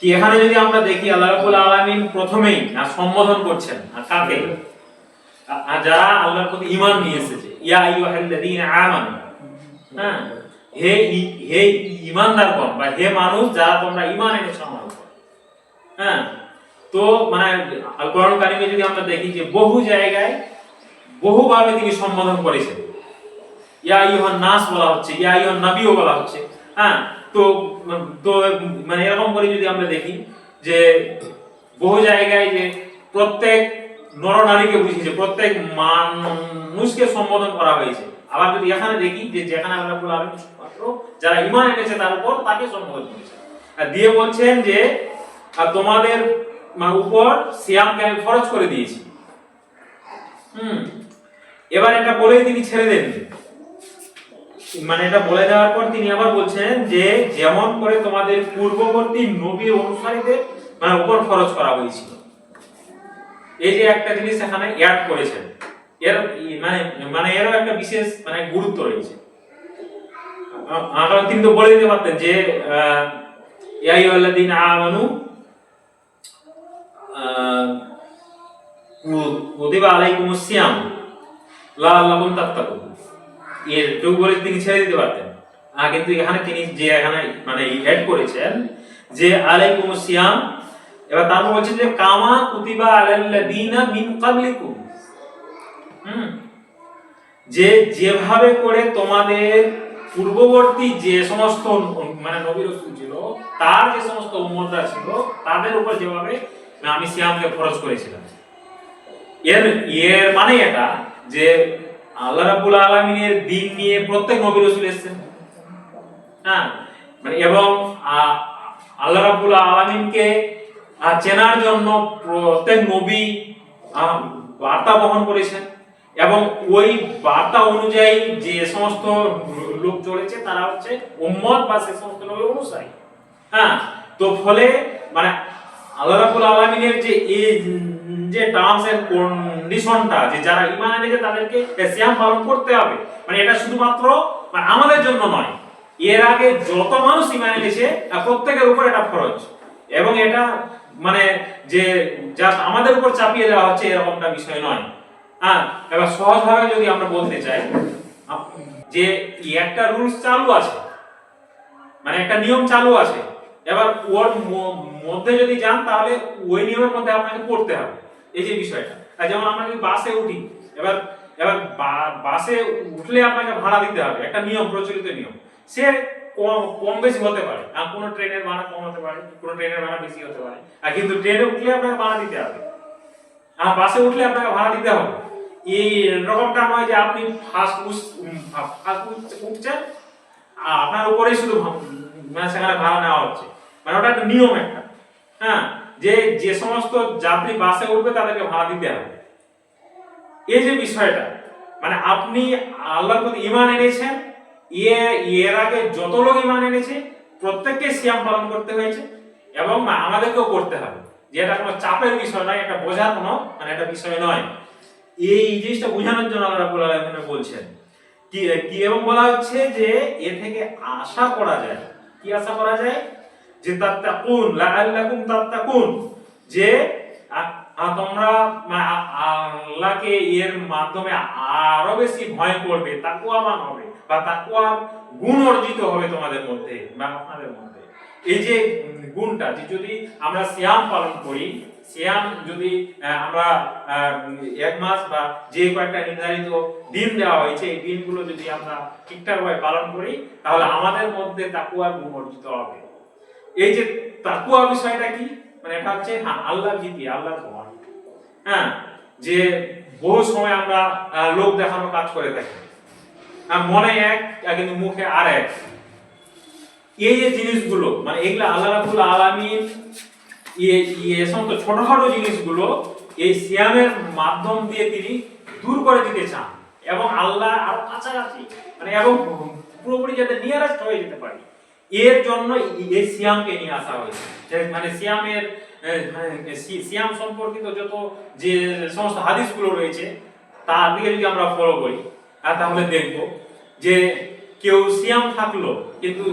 কি এখানে যদি আমরা দেখি আল্লাহ রাব্বুল আলামিন প্রথমেই আর সম্বোধন করছেন আর কাকে? আর যারা আল্লাহর প্রতি ঈমান নিয়ে এসেছে ইয়া আইয়ুহাল্লাযীনা আমানু হ্যাঁ? হে হে ঈমানদারগণ বা হে মানুষ যারা তোমরা ঈমান আমার হ্যাঁ? তো মানে কোরআন কারিমে যদি আমরা দেখি যে বহু জায়গায় বহুভাবে তিনি সম্বোধন করেছেন। ইয়া ইউহান নাস বলা হচ্ছে, ইয়া ইউহান নাবিও বলা হচ্ছে হ্যাঁ? তো তো মানে এরকম করে যদি আমরা দেখি যে বহু জায়গায় যে প্রত্যেক নরনারীকে বুঝিয়েছে, প্রত্যেক মানুষকে সম্বোধন করা হয়েছে। আবার যদি এখানে দেখি যে যেখানে আল্লাহ শুধুমাত্র যারা ঈমান এনেছে তার উপর তাকে সম্বোধন করেছে। আর দিয়ে বলছেন যে তোমাদের মানে উপর সিয়ামকে আমি ফরজ করে দিয়েছি। হুম, এবার এটা বলেই তিনি ছেড়ে দেন মানে এটা বলে দেওয়ার পর তিনি আবার বলছেন যে যেমন করে তোমাদের পূর্ববর্তী নবীর অনুসারীদের মানে উপর খরচ করা হয়েছিল। এই যে একটা জিনিস এখানে অ্যাড করেছেন এর মানে মানে এরও একটা বিশেষ মানে গুরুত্ব রয়েছে। আমরা তিনি তো বলে দিতে পারতেন যে আহ, ইয়া আইয়ুহাল্লাযীনা আমানু কুতিবা আলাইকুমুস সিয়াম লাআল্লাকুম তাত্তাকুন। এর টুক বলে তিনি ছেড়ে দিতে পারতেন। কিন্তু এখানে তিনি যে এখানে মানে করেছেন যে এবার বলছেন যে, কামা কুতিবা আলাল্লাযীনা মিন ক্বাবলিকুম। হুম। যে যেভাবে করে তোমাদের পূর্ববর্তী যে সমস্ত মানে নবী রাসূল ছিল, তার যে সমস্ত উম্মতরা ছিল, তাদের উপর যেভাবে আমি সিয়ামকে ফরজ করেছিলাম। এর এর মানে এটা যে আল্লাহ রাব্বুল আলামিনের দিন নিয়ে প্রত্যেক নবী রাসূল এসেছেন। হ্যাঁ? মানে এবং আল্লাহ রাব্বুল আলামিনকে চেনার জন্য প্রত্যেক নবী বার্তা বহন করেছেন। এবং ওই বার্তা অনুযায়ী যে সমস্ত লোক চলেছে, তারা হচ্ছে উম্মত বা সে সমস্ত নবীর অনুসারী। হ্যাঁ? তো ফলে মানে আল্লাহ রাব্বুল আলামিনের যে এই যে টার্মস এন্ড কন্ডিশনটা যে যারা ঈমান এনেছে তাদেরকে সিয়াম পালন করতে হবে। মানে এটা শুধুমাত্র মানে আমাদের জন্য নয়। এর আগে যত মানুষ ঈমান এনেছে প্রত্যেকের উপর এটা ফরজ। এবং এটা মানে যে জাস্ট আমাদের উপর চাপিয়ে দেওয়া হচ্ছে, এরকমটা বিষয় নয়। হ্যাঁ এবার সহজভাবে যদি আমরা বলতে চাই যে একটা রুলস চালু আছে মানে একটা নিয়ম চালু আছে, এবার ওর মধ্যে যদি যান, তাহলে ওই নিয়মের মধ্যে আপনাকে পড়তে হবে। এই যে বিষয়টা। আর যেমন আমরা যদি বাসে উঠি, এবার এবার বাসে উঠলে আপনাকে ভাড়া দিতে হবে, একটা নিয়ম, প্রচলিত নিয়ম। সে কম বেশি হতে পারে আর কোনো ট্রেনের ভাড়া কম হতে পারে, কোনো ট্রেনের ভাড়া বেশি হতে পারে, আর কিন্তু ট্রেনে উঠলে আপনাকে ভাড়া দিতে হবে। আর বাসে উঠলে আপনাকে ভাড়া দিতে হবে। এই রকমটা নয় যে আপনি ফার্স্ট ফার্স্ট উঠছেন, আর আপনার উপরেই শুধু মানে সেখানে ভাড়া নেওয়া হচ্ছে। মানে ওটা একটা নিয়ম একটা। হ্যাঁ? যে যে সমস্ত যাত্রী বাসে উঠবে তাদেরকে ভাড়া দিতে হবে। এই যে বিষয়টা মানে আপনি আল্লাহর প্রতি ইমান এনেছেন ইয়ে এর আগে যত লোক ইমান এনেছে, প্রত্যেককে সিয়াম পালন করতে হয়েছে এবং আমাদেরকেও করতে হবে। যে এটা কোনো চাপের বিষয় নয়, এটা বোঝার কোনো মানে একটা বিষয় নয়। এই জিনিসটা বোঝানোর জন্য আল্লাহ আলামিন বলছেন কি এবং বলা হচ্ছে যে, এ থেকে আশা করা যায়। কি আশা করা যায়? যে তাত্তাকুন, লাআল্লাকুম তাত্তাকুন। যে তোমরা আল্লাহকে এর মাধ্যমে আরও বেশি ভয় করবে তাকওয়াবান হবে, বা তাকওয়ার গুণ অর্জিত হবে তোমাদের মধ্যে, বা আপনাদের মধ্যে। এই যে গুণটা, যে যদি আমরা সিয়াম পালন করি, সিয়াম যদি আমরা এক মাস বা যে কয়েকটা নির্ধারিত দিন দেওয়া হয়েছে, এই দিনগুলো যদি আমরা ঠিকঠাকভাবে পালন করি, তাহলে আমাদের মধ্যে তাকুয়ার গুণ অর্জিত হবে। এই যে তাকুয়া বিষয়টা কি? মানে এটা হচ্ছে হ্যাঁ আল্লাহ ভীতি আল্লাহ ভয় হ্যাঁ? যে বহু সময় আমরা লোক দেখানো কাজ করে থাকি। মনে এক কিন্তু মুখে আর এক। এই যে জিনিসগুলো মানে এগুলা আল্লাহ রাবুল আলামিন ইয়ে সমস্ত ছোটখাটো জিনিসগুলো এই সিয়ামের মাধ্যম দিয়ে তিনি দূর করে দিতে চান। এবং আল্লাহ আরও কাছাকাছি মানে এবং পুরোপুরি যাতে নিয়ারেস্ট হয়ে যেতে পারি। এর জন্য এই সিয়ামকে নিয়ে আসা হয়েছে। মানে সিয়ামের মানে সিয়াম সম্পর্কিত যত যে সমস্ত হাদিসগুলো রয়েছে, তার দিকে যদি আমরা ফলো করি, আর তাহলে দেখব যে কেউ সিয়াম থাকল, কিন্তু